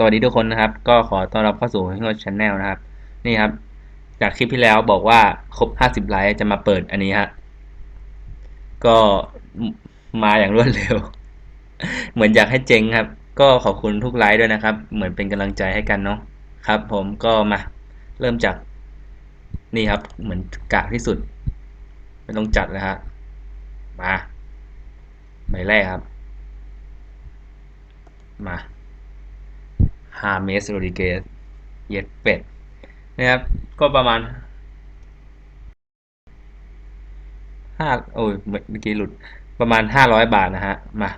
สวัสดีทุกคนนะครับ ก็ขอต้อนรับเข้าสู่ฮิโ o ช Channel นะครับ นี่ครับ จากคลิปที่แล้วบอกว่าครบ 50 ไลค์จะมาเปิดอันนี้ฮะก็มาอย่างรวดเร็ว เหมือนอยากให้เจ๊งครับ ก็ขอบคุณทุกไลค์ด้วยนะครับ เหมือนเป็นกำลังใจให้กันเนาะครับ ผมก็มาเริ่มจาก นี่ครับ เหมือนกากที่สุดไม่ต้องจัดเลยฮะมาใบแรกครับ มา ฮาเมสโรดิเกสเย็ดเป็ดนะครับ ก็ประมาณห้าโอ้ยเมื่อกี้หลุดประมาณห้าร้อยบาทนะฮะ มา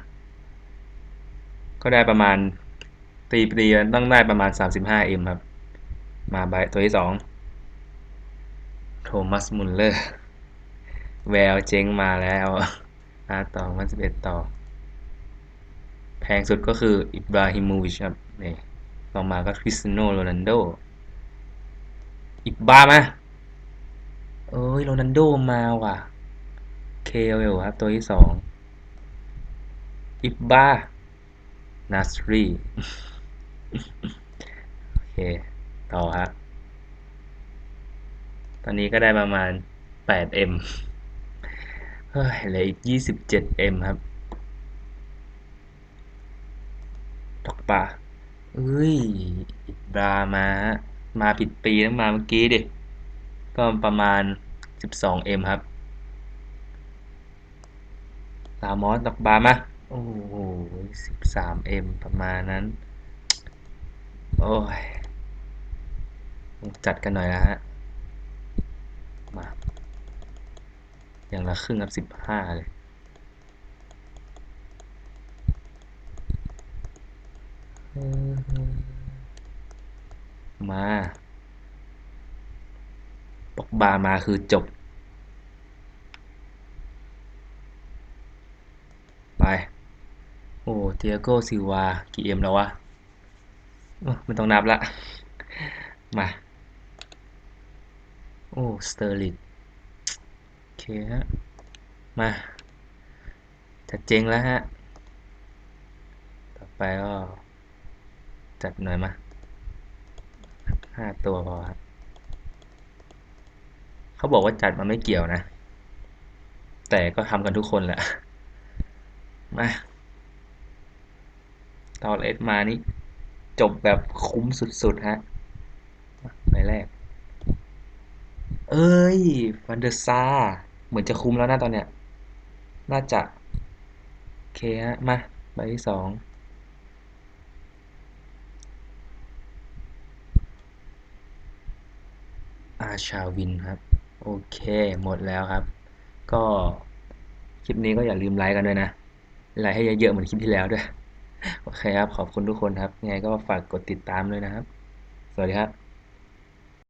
ก็ได้ประมาณตีปีต้องได้ประมาณสามสิบห้าเอ็มครับ มาใบตัวที่สองโทมัสมุลเลอร์ แววเจ๊งมาแล้วอาต่อมันสิบเอ็ดต่อ แพงสุดก็คืออิบราฮิมูวิชครับนี่ ต่อมาก็คริสโนโรนัลโดอิบบามาเอ้ยโรนัลโดมาว่ะเคเอลครับ ตัวที่สองอิบบานาสรีโอเค ต่อครับตอนนี้ก็ได้ประมาณ 8M เฮ้ยเหลืออีก 27M ครับตกปลา เอ้ยอิบรามา มาผิดปีแล้วมาเมื่อกี้ดิ ก็ประมาณ 12M ครับลามอสตกบามาโอ้โห 13M ประมาณนั้น โอ้ย จัดกันหน่อยนะฮะ มา อย่างละครึ่งครับ 15 เลยม มาปอกบามาคือจบ ไป โอ้เตียโกซิวา กี่เอ็มแล้ววะไม่ต้องนับละ มา โอ้ สเตอร์ลิตโอเคฮะ มาจะเจ๊งแล้วฮะ ต่อไปก็ จัดหน่อยมาห้าตัวพอครับเขาบอกว่าจัดมาไม่เกี่ยวนะ แต่ก็ทำกันทุกคนแหละ มาตอนเอสมานี่ จบแบบคุ้มสุดๆ ฮะใบแรก เอ้ยฟันเดอร์ซาเหมือนจะคุ้มแล้วนะตอนเนี้ย น่าจะ โอเคฮะ มาใบที่สอง อาชาวินครับ โอเค หมดแล้วครับ ก็คลิปนี้ก็อย่าลืมไลค์กันด้วยนะ ไลค์ให้เยอะๆเหมือนคลิปที่แล้วด้วย โอเคครับ ขอบคุณทุกคนครับ ยังไงก็ฝากกดติดตามด้วยนะครับ สวัสดีครับ